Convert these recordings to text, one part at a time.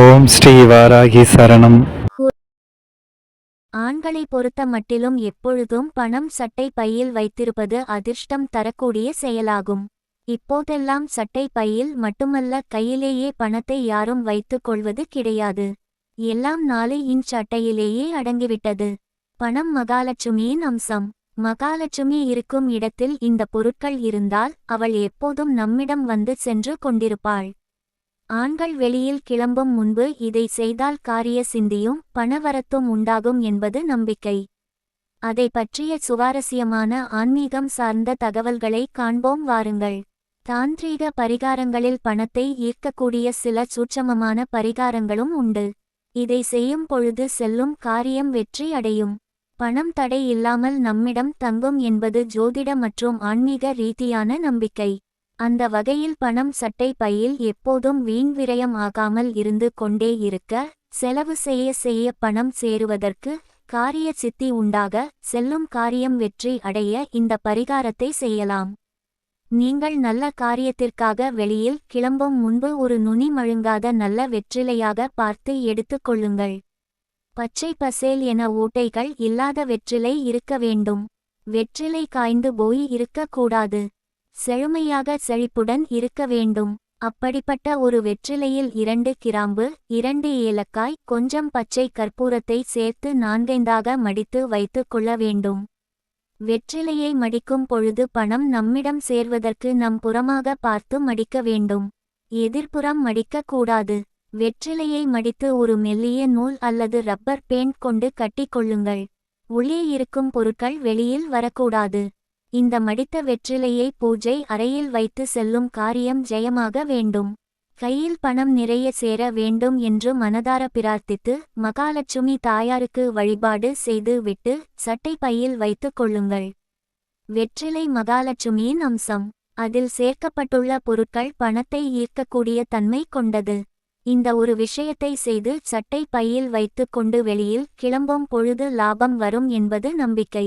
ஓம் ஸ்ரீ வாராகி சரணம். ஆண்களை பொறுத்த மட்டிலும் எப்பொழுதும் பணம் சட்டை பையில் வைத்திருப்பது அதிர்ஷ்டம் தரக்கூடிய செயலாகும். இப்போதெல்லாம் சட்டை பையில் மட்டுமல்ல கையிலேயே பணத்தை யாரும் வைத்துக் கொள்வது கிடையாது. எல்லாம் நாளை இன்ச் அட்டையிலேயே அடங்கிவிட்டது. பணம் மகாலட்சுமியின் அம்சம். மகாலட்சுமி இருக்கும் இடத்தில் இந்த பொருட்கள் இருந்தால் அவள் எப்போதும் நம்மிடம் வந்து சென்று கொண்டிருப்பாள். ஆண்கள் வெளியில் கிளம்பும் முன்பு இதை செய்தால் காரிய சிந்தியும் பணவரத்தும் உண்டாகும் என்பது நம்பிக்கை. அதை பற்றிய சுவாரஸ்யமான ஆன்மீகம் சார்ந்த தகவல்களை காண்போம். வாருங்கள். தாந்திரீக பரிகாரங்களில் பணத்தை ஈர்க்கக்கூடிய சில சூட்சமமான பரிகாரங்களும் உண்டு. இதை செய்யும் பொழுது செல்லும் காரியம் வெற்றி அடையும். பணம் தடை இல்லாமல் நம்மிடம் தங்கும் என்பது ஜோதிட மற்றும் ஆன்மீக ரீதியான நம்பிக்கை. அந்த வகையில் பணம் சட்டை பையில் எப்போதும் வீண் விரயம் ஆகாமல் இருந்து கொண்டே இருக்க செலவு செய்ய செய்ய பணம் சேருவதற்கு காரிய சித்தி உண்டாக செல்லும் காரியம் வெற்றி அடைய இந்த பரிகாரத்தை செய்யலாம். நீங்கள் நல்ல காரியத்திற்காக வெளியில் கிளம்பும் முன்பு ஒரு நுனி மழுங்காத நல்ல வெற்றிலையாக பார்த்து எடுத்துக் கொள்ளுங்கள். பச்சை பசேல் என ஊட்டைகள் இல்லாத வெற்றிலை இருக்க வேண்டும். வெற்றிலை காய்ந்து போய் இருக்கக்கூடாது. செழுமையாக செழிப்புடன் இருக்க வேண்டும். அப்படிப்பட்ட ஒரு வெற்றிலையில் இரண்டு கிராம்பு இரண்டு ஏலக்காய் கொஞ்சம் பச்சை கற்பூரத்தை சேர்த்து நான்கைந்தாக மடித்து வைத்துக் கொள்ள வேண்டும். வெற்றிலையை மடிக்கும் பொழுது பணம் நம்மிடம் சேர்வதற்கு நம் புறமாக பார்த்து மடிக்க வேண்டும். எதிர்ப்புறம் மடிக்கக்கூடாது வெற்றிலையை மடித்து ஒரு மெல்லிய நூல் அல்லது ரப்பர் பேண்ட் கொண்டு கட்டிக்கொள்ளுங்கள் உள்ளே இருக்கும் பொருட்கள் வெளியில் வரக்கூடாது. இந்த மடித்த வெற்றிலையை பூஜை அறையில் வைத்து செல்லும் காரியம் ஜெயமாக வேண்டும். கையில் பணம் நிறைய சேர வேண்டும் என்று மனதார பிரார்த்தித்து மகாலட்சுமி தாயாருக்கு வழிபாடு செய்து விட்டு சட்டை பையில் வைத்துக் கொள்ளுங்கள். வெற்றிலை மகாலட்சுமியின் அம்சம். அதில் சேர்க்கப்பட்டுள்ள பொருட்கள் பணத்தை ஈர்க்கக்கூடிய தன்மை கொண்டது. இந்த ஒரு விஷயத்தை செய்து சட்டை பையில் வைத்துக் கொண்டு வெளியில் கிளம்பும் பொழுது லாபம் வரும் என்பது நம்பிக்கை.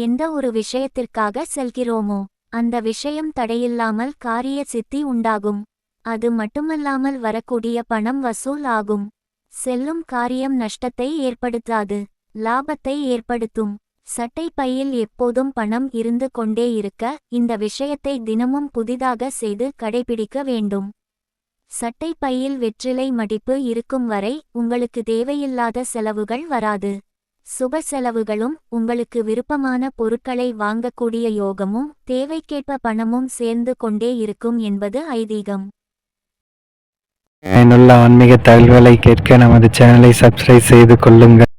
எந்த ஒரு விஷயத்திற்காக செல்கிறோமோ அந்த விஷயம் தடையில்லாமல் காரிய சித்தி உண்டாகும். அது மட்டுமல்லாமல் வரக்கூடிய பணம் வசூல் ஆகும். செல்லும் காரியம் நஷ்டத்தை ஏற்படுத்தாது லாபத்தை ஏற்படுத்தும். சட்டை பையில் எப்போதும் பணம் இருந்து கொண்டே இருக்க இந்த விஷயத்தை தினமும் புதிதாக செய்து கடைபிடிக்க வேண்டும். சட்டை பையில் வெற்றிலை மடிப்பு இருக்கும் வரை உங்களுக்கு தேவையில்லாத செலவுகள் வராது. சுப செலவுகளும் உங்களுக்கு விருப்பமான பொருட்களை வாங்கக்கூடிய யோகமும் தேவைக்கேற்ப பணமும் சேர்ந்து கொண்டே இருக்கும் என்பது ஐதீகம். பயனுள்ள ஆன்மீக தகவல்களை கேட்க நமது சேனலை சப்ஸ்கிரைப் செய்து கொள்ளுங்கள்.